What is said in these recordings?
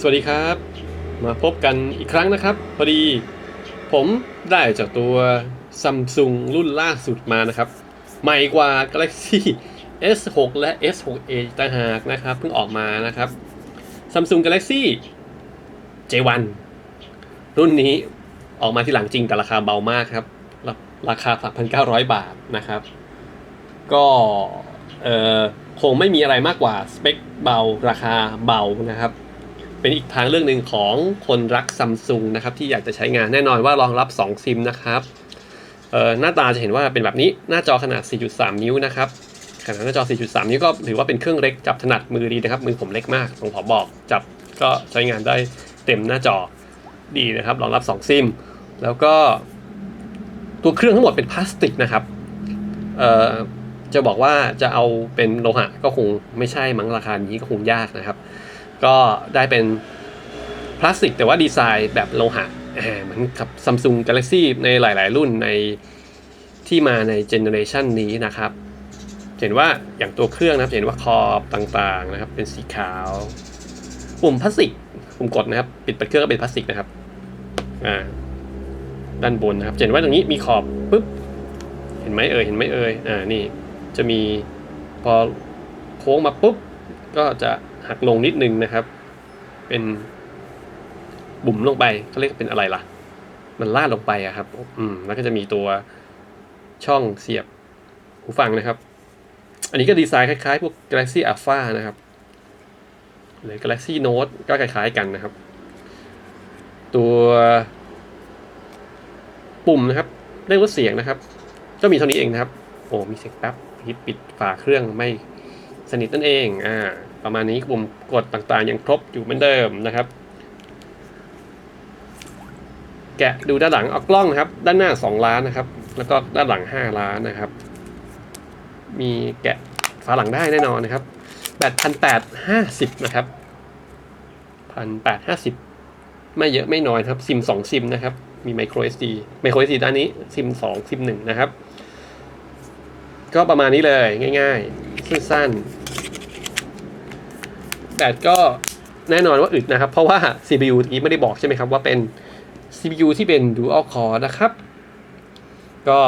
สวัสดีครับ มาพบกันอีกครั้งนะครับ พอดีผมได้จากตัว Samsung รุ่นล่าสุดมานะครับ ใหม่กว่า Galaxy S6 และ S6a ต่างหากนะครับ เพิ่งออกมานะครับ Samsung Galaxy J1 รุ่นนี้ออกมาที่หลังจริงแต่ราคาเบามากครับ ราราคา 3,900 บาทนะครับ ก็เออคงไม่มีอะไรมากกว่าสเปคเบาราคาเบานะครับ เป็นอีกทางเรื่องหนึ่งของคนรักซัมซุงนะครับที่อยากจะใช้งานแน่นอนว่ารองรับ 2 ซิมนะครับหน้าตาจะเห็นว่าเป็นแบบนี้หน้าจอขนาด 4.3 นิ้วนะครับขนาดหน้าจอ 4.3 นิ้วก็ถือว่าเป็นเครื่องเล็กจับถนัดมือดีนะครับมือผมเล็กมากผมขอบอกจับก็ใช้งานได้เต็มหน้าจอดีนะครับรองรับ 2 ซิม แล้วก็ตัวเครื่องทั้งหมดเป็นพลาสติกนะครับจะบอกว่าจะเอาเป็นโลหะก็คงไม่ใช่มั้งราคานี้ก็คงยากนะครับ ก็ได้เป็นพลาสติกแต่ว่าดีไซน์แบบโลหะเหมือนกับ Samsung Galaxy ในหลาย ๆ รุ่นในที่มาในเจเนอเรชันนี้นะครับ เห็นว่าอย่างตัวเครื่องนะครับเห็นว่าขอบต่างๆนะครับ เป็นสีขาว ปุ่มพลาสติกปุ่มกดนะครับ ปิดเปิดเครื่องก็เป็นพลาสติกนะครับอ่าด้านบนนะครับเห็นว่าตรงนี้มีขอบปุ๊บเห็นไหมเอ่ยเห็นไหมเอ่ยอ่านี่จะมีพอโค้งมาปุ๊บ ก็จะหักลงนิดนึงนะครับ เป็นบุ๋มลงไปเขาเรียกเป็นอะไรล่ะ มันลาดลงไปอะครับ อืม แล้วก็จะมีตัวช่องเสียบหูฟังนะครับ อันนี้ก็ดีไซน์คล้ายๆ พวก Galaxy Alpha นะครับ หรือ Galaxy Note ก็คล้ายๆกันนะครับ ตัวปุ่มนะครับเรียกว่าเสียงนะครับ ก็มีเท่านี้เองนะครับ โอ้มีเสียงแป๊บปิดปิดฝาเครื่องไม่ สนิทนั่นเองอ่าประมาณนี้ปุ่มกดต่างๆยังครบอยู่เหมือนเดิมนะครับ แกะดูด้านหลังเอากล้องนะครับ ด้านหน้า 2 ล้านนะครับ แล้วก็ด้านหลัง 5 ล้านนะครับ มีแกะฝาหลังได้แน่นอนนะครับแบตพันแปดห้าสิบนะครับพันแปดห้าสิบไม่เยอะไม่น้อยครับซิมสองซิมนะครับ มี micro SD micro SD ด้านนี้ซิมสองซิมหนึ่งนะครับ ก็ประมาณนี้เลยง่าย ๆ สั้นๆแบตก็แน่นอนว่าอึดนะครับ เพราะว่า CPU ทีไม่ได้บอกใช่ไหมครับว่าเป็น CPU ที่เป็น Dual Core นะครับ ก็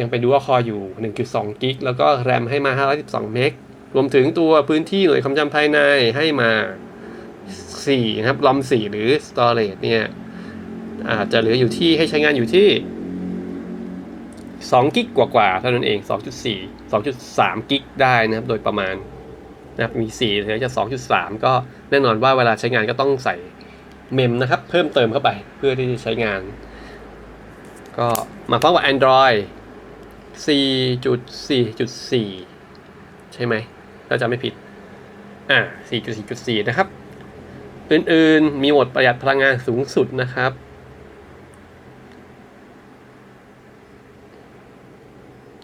ยังเป็น Dual Core อยู่ 1.2กิกแล้วก็ RAM ให้มา 512เมกรวมถึงตัวพื้นที่หน่วยความจำภายในให้มา 4 นะครับลอม4หรือ Storage เนี่ยอาจจะเหลืออยู่ที่ให้ใช้งานอยู่ที่ 2กิกกว่าๆเท่านั้นเอง 2.4 2.3 กิกได้นะครับ โดยประมาณนะครับมี4เหลือจะ 2.3 ก็แน่นอนว่าเวลาใช้งานก็ต้องใส่เมมนะครับ เพิ่มเติมเข้าไปเพื่อที่จะใช้งาน ก็มาพร้อมกับ Android 4.4.4 ใช่ไหมถ้าจำไม่ผิด อ่า 4.4.4 นะครับ อื่นๆ มีโหมดประหยัดพลังงานสูงสุดนะครับ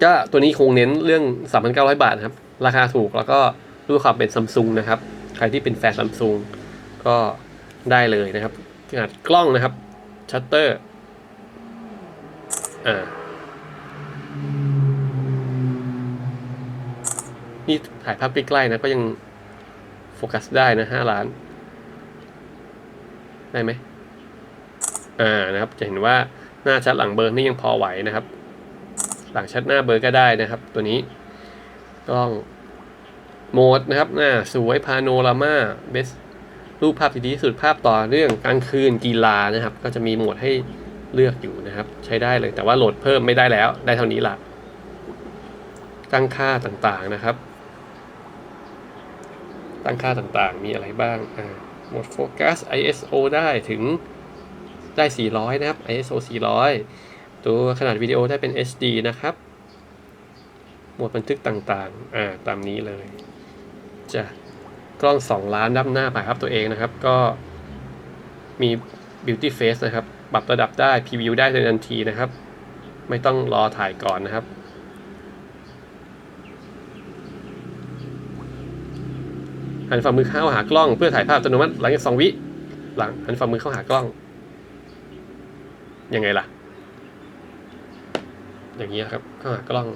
ก็ตัวนี้คงเน้นเรื่อง 3,900 บาทครับ ราคาถูกแล้วก็ด้วยความเป็นซัมซุงนะครับ ใครที่เป็นแฟนซัมซุงก็ได้เลยนะครับขนาดกล้องนะครับ ชัตเตอร์ อ่า นี่ถ่ายภาพใกล้ๆนะ ก็ยังโฟกัสได้นะห้าล้าน ได้ไหม อ่านะครับ จะเห็นว่าหน้าชัดหลังเบอร์นี่ยังพอไหวนะครับ หลังชัดหน้าเบอร์ก็ได้นะครับ ตัวนี้กล้องโหมดนะครับหน้าสวยพาโนรามาเบสรูปภาพที่ดีที่สุดภาพต่อเรื่องกลางคืนกีฬานะครับ ก็จะมีโหมดให้เลือกอยู่นะครับ ใช้ได้เลยแต่ว่าโหลดเพิ่มไม่ได้แล้ว ได้เท่านี้ละตั้งค่าต่างๆนะครับ ตั้งค่าต่างๆ มีอะไรบ้างอ่าโหมดโฟกัส ISO ได้ถึงได้ 400 นะครับ ISO 400 ตัวขนาดวิดีโอได้เป็น HD นะครับ หมวดบันทึกต่างๆ อ่า ตามนี้เลย จะกล้อง 2 ล้านด้านหน้าถ่ายภาพตัวเองนะครับ ก็มี Beauty Face นะครับ ปรับระดับได้ Preview ได้ในทันทีนะครับ ไม่ต้องรอถ่ายก่อนนะครับหันฝ่ามือเข้าหากล้องเพื่อถ่ายภาพอัตโนมัติหลังจากสองวิ หลังหันฝ่ามือเข้าหากล้อง ยังไงล่ะ อย่างนี้ครับเข้าหากล้อง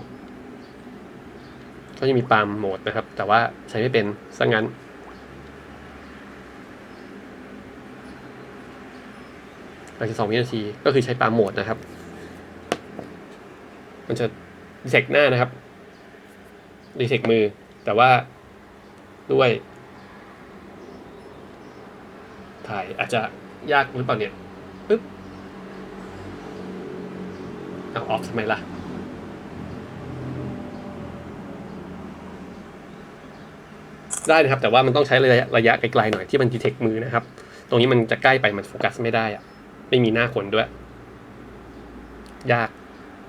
ก็จะมีปาล์มโหมดนะครับ แต่ว่าใช้ไม่เป็นซะงั้น82วินาทีก็คือใช้ปาล์มโหมดนะครับ มันจะดีเทคหน้านะครับดีเทคมือ แต่ว่าด้วย ถ่ายอาจจะยากหรือเปล่าเนี่ยปึ๊บ เอาออกทำไมล่ะ ได้นะครับ แต่ว่ามันต้องใช้ระยะระยะไกลๆหน่อยที่มันดีเทคมือนะครับ ตรงนี้มันจะใกล้ไปมันโฟกัสไม่ได้อะไม่มีหน้าคนด้วย ยาก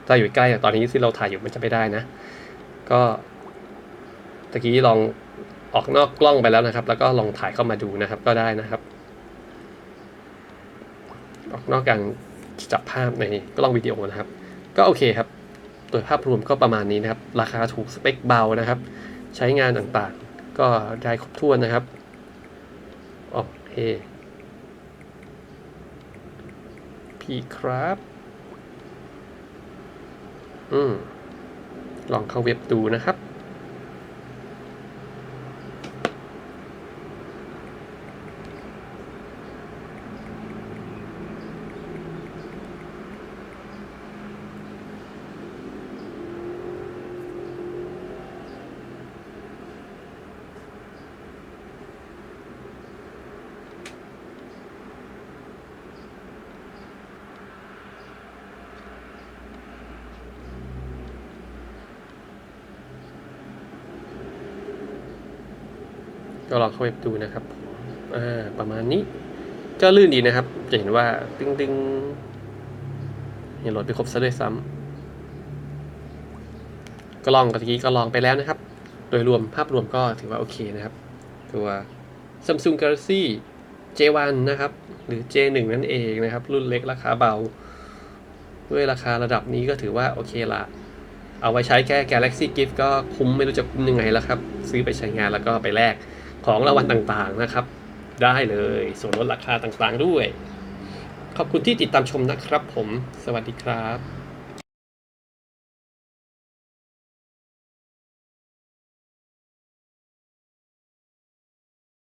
ถ้าอยู่ใกล้อะตอนนี้ที่เราถ่ายอยู่มันจะไม่ได้นะ ก็ตะกี้ลองออกนอกกล้องไปแล้วนะครับ แล้วก็ลองถ่ายเข้ามาดูนะครับ ก็ได้นะครับ ออกนอกการจับภาพในกล้องวิดีโอนะครับ ก็โอเคครับ โดยภาพรวมก็ประมาณนี้นะครับ ราคาถูกสเปคเบานะครับ ใช้งานต่างๆ ก็ได้ครบถ้วนนะครับ โอเค พี่ครับ อืม ลองเข้าเว็บดูนะครับ ก็ลองเข้าเว็บดูนะครับประมาณนี้ ก็ลื่นดีนะครับ จะเห็นว่าตึงตึงๆยังโหลดไปครบซะด้วยซ้ำก็ลองกับตะกี้ก็ลองไปแล้วนะครับ โดยรวมภาพรวมก็ถือว่าโอเคนะครับ ตัว Samsung Galaxy J1 นะครับ หรือ J1 นั่นเองนะครับ รุ่นเล็กราคาเบา ด้วยราคาระดับนี้ก็ถือว่าโอเคละเอาไว้ใช้แค่ Galaxy Gift ก็คุ้มไม่รู้จะคุ้มยังไงแล้วครับ ซื้อไปใช้งานแล้วก็ไปแลก ของรางวัลต่างๆนะครับ ได้เลยส่วนลดราคาต่างๆด้วย ขอบคุณที่ติดตามชมนะครับผม สวัสดีครับ